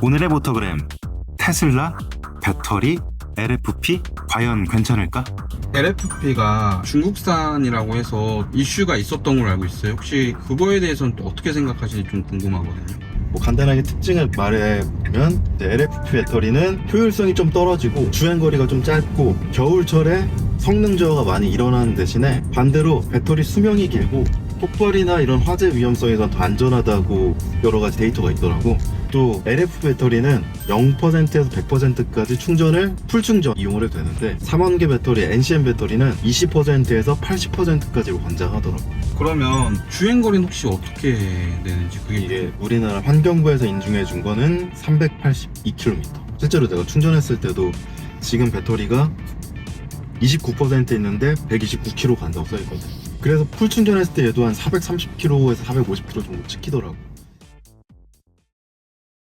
오늘의 모토그램 테슬라 배터리 LFP 과연 괜찮을까? LFP가 중국산이라고 해서 이슈가 있었던 걸로 알고 있어요. 혹시 그거에 대해서는 또 어떻게 생각하시는지 좀 궁금하거든요. 뭐 간단하게 특징을 말해보면 LFP 배터리는 효율성이 좀 떨어지고 주행거리가 좀 짧고 겨울철에 성능 저하가 많이 일어나는 대신에 반대로 배터리 수명이 길고 폭발이나 이런 화재 위험성에서 더 안전하다고 여러 가지 데이터가 있더라고. 또 LF 배터리는 0%에서 100%까지 충전을 풀 충전 이용을 해도 되는데 3원계 배터리 NCM 배터리는 20%에서 80%까지로 권장하더라고. 그러면 주행거리는 혹시 어떻게 되는지 그게 이게 우리나라 환경부에서 인증해 준 거는 382km. 실제로 내가 충전했을 때도 지금 배터리가 29% 있는데 129km 간다고 써있거든. 그래서 풀 충전했을 때 얘도 한 430km에서 450km 정도 찍히더라고.